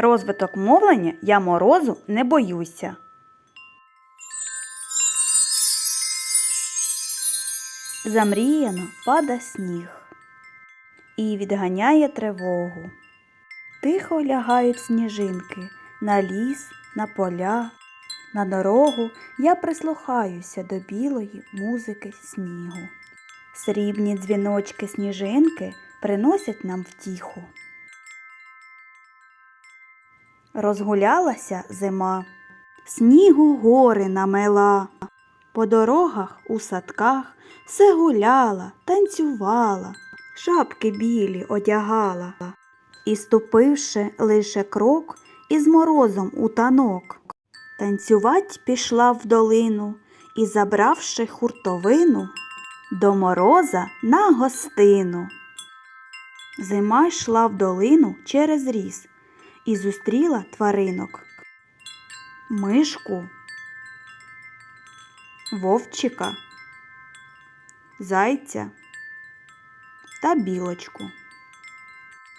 Розвиток мовлення я морозу не боюся. Замріяно пада сніг і відганяє тривогу. Тихо лягають сніжинки на ліс, на поля, на дорогу я прислухаюся до білої музики снігу. Срібні дзвіночки сніжинки приносять нам втіху. Розгулялася зима, снігу гори намела, по дорогах у садках все гуляла, танцювала, шапки білі одягала, і ступивши лише крок, із морозом у танок, танцювать пішла в долину і, забравши хуртовину, до мороза на гостину. Зима йшла в долину через ріс і зустріла тваринок. Мишку, вовчика, зайця та білочку.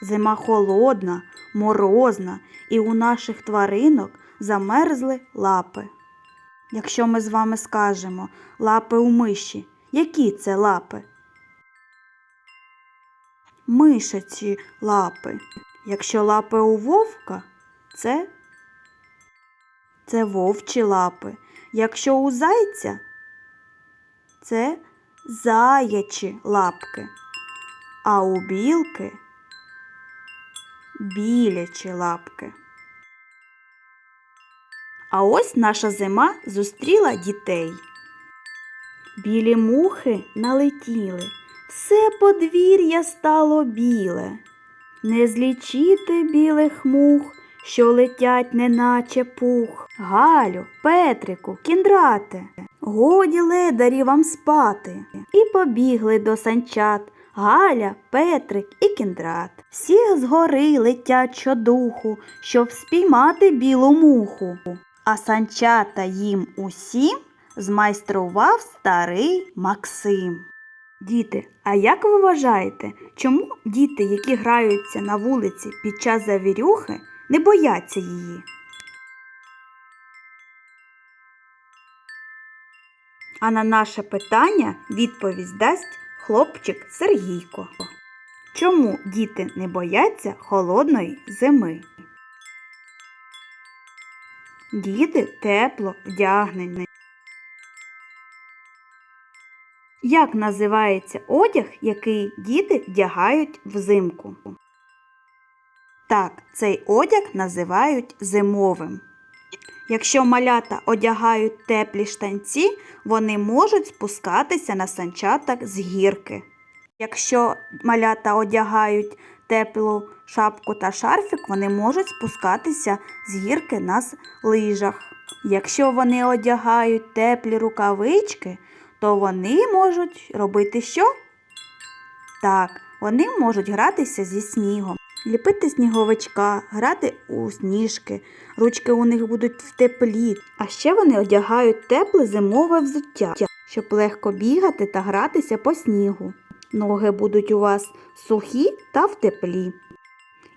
Зима холодна, морозна, і у наших тваринок замерзли лапи. Якщо ми з вами скажемо лапи у миші, які це лапи? Мишачі лапи. Якщо лапи у вовка, це, це вовчі лапи. Якщо у зайця, це заячі лапки. А у білки білячі лапки. А ось наша зима зустріла дітей. Білі мухи налетіли, все подвір'я стало біле. Не злічити білих мух, що летять, неначе пух. Галю, Петрику, кіндрате, годі ледарі вам спати. І побігли до санчат Галя, Петрик і кіндрат. Всі згори летять щодуху, щоб спіймати білу муху. А санчата їм усім змайстрував старий Максим. Діти, а як ви вважаєте, чому діти, які граються на вулиці під час завірюхи, не бояться її? А на наше питання відповідь дасть хлопчик Сергійко. Чому діти не бояться холодної зими? Діти тепло вдягнені. Як називається одяг, який діти вдягають взимку? Так, цей одяг називають зимовим. Якщо малята одягають теплі штанці, вони можуть спускатися на санчатах з гірки. Якщо малята одягають теплу шапку та шарфік, вони можуть спускатися з гірки на лижах. Якщо вони одягають теплі рукавички, то вони можуть робити що? Так, вони можуть гратися зі снігом, ліпити сніговичка, грати у сніжки, ручки у них будуть в теплі. А ще вони одягають тепле зимове взуття, щоб легко бігати та гратися по снігу. Ноги будуть у вас сухі та в теплі.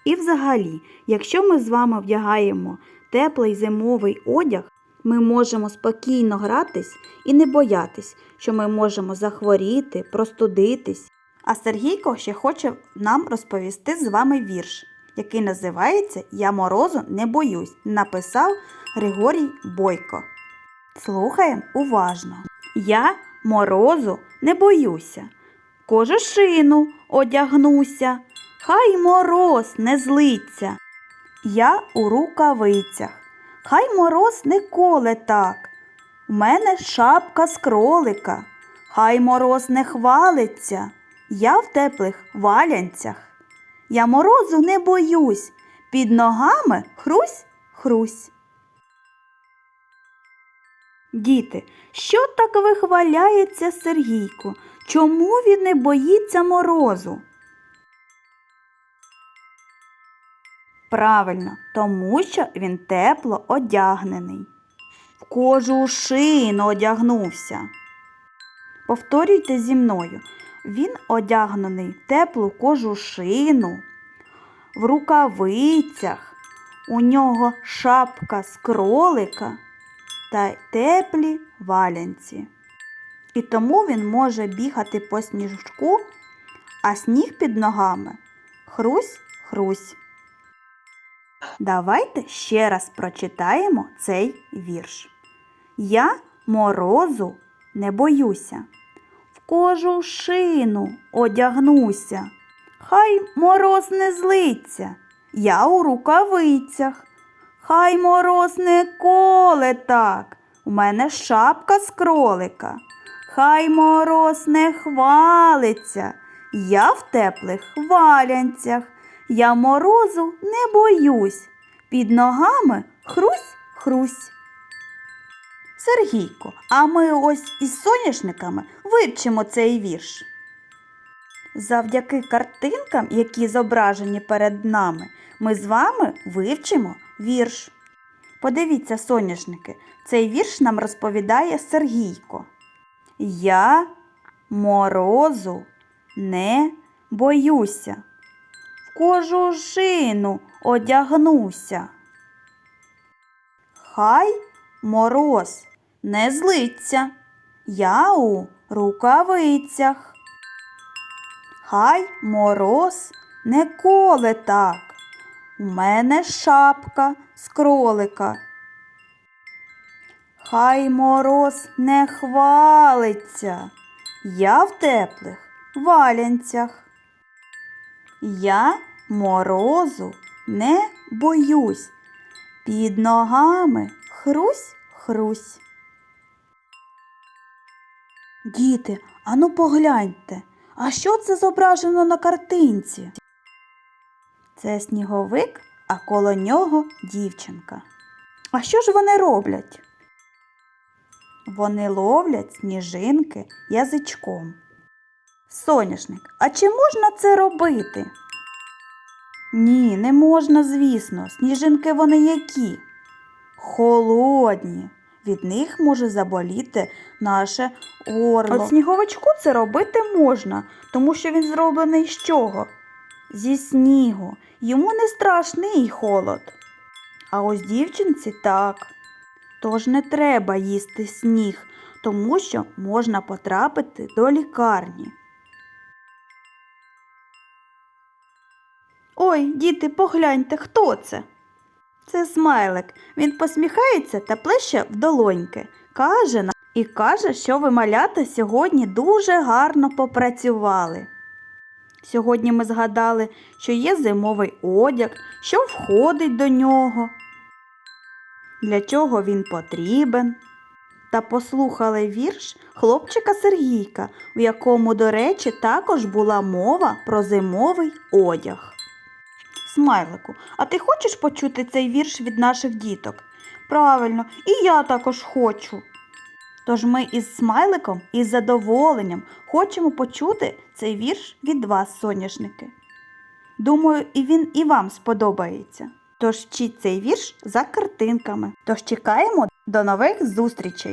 І взагалі, якщо ми з вами вдягаємо теплий зимовий одяг, ми можемо спокійно гратись і не боятись, що ми можемо захворіти, простудитись. А Сергійко ще хоче нам розповісти з вами вірш, який називається Я морозу не боюсь, написав Григорій Бойко. Слухаємо уважно. Я морозу не боюся, кожушину одягнуся, хай мороз не злиться. Я у рукавицях, хай мороз не коле так. У мене шапка з кролика, хай мороз не хвалиться. Я в теплих валянцях. Я морозу не боюсь, під ногами хрусь хрусь. Діти, що так вихваляється Сергійко? Чому він не боїться морозу? Правильно, тому що він тепло одягнений. В кожушину одягнувся. Повторюйте зі мною. Він одягнений в теплу кожушину, в рукавицях, У нього шапка з кролика та теплі валянці. І тому він може бігати по сніжку, а сніг під ногами хрусь хрусь. Давайте ще раз прочитаємо цей вірш. Я морозу не боюся, в кожу шину одягнуся. Хай мороз не злиться, я у рукавицях. Хай мороз не коле так, у мене шапка з кролика. Хай мороз не хвалиться, я в теплих валянцях. Я морозу не боюсь, під ногами хрусь-хрусь. Сергійко, а ми ось із соняшниками вивчимо цей вірш. Завдяки картинкам, які зображені перед нами, ми з вами вивчимо вірш. Подивіться, соняшники, цей вірш нам розповідає Сергійко. Я морозу не боюся, кожушину одягнуся. Хай мороз не злиться, я у рукавицях. Хай мороз не коле так, у мене шапка з кролика. Хай мороз не хвалиться, я в теплих валянцях. Я морозу не боюсь, під ногами хрусь-хрусь. Діти, ану погляньте, а що це зображено на картинці? Це сніговик, а коло нього дівчинка. А що ж вони роблять? Вони ловлять сніжинки язичком. Соняшник, а чи можна це робити? Ні, не можна, звісно. Сніжинки вони які? Холодні. Від них може заболіти наше горло. От сніговичку це робити можна, тому що він зроблений з чого? Зі снігу. Йому не страшний холод. А ось дівчинці так. Тож не треба їсти сніг, тому що можна потрапити до лікарні. Ой, діти, погляньте, хто це? Це смайлик. Він посміхається та плеще в долоньки. Каже нам і каже, що ви малята сьогодні дуже гарно попрацювали. Сьогодні ми згадали, що є зимовий одяг, що входить до нього, для чого він потрібен. Та послухали вірш хлопчика Сергійка, в якому, до речі, також була мова про зимовий одяг. Смайлику, а ти хочеш почути цей вірш від наших діток? Правильно, і я також хочу. Тож ми із смайликом із задоволенням хочемо почути цей вірш від вас, соняшники. Думаю, і він і вам сподобається. Тож вчіть цей вірш за картинками. Тож чекаємо до нових зустрічей!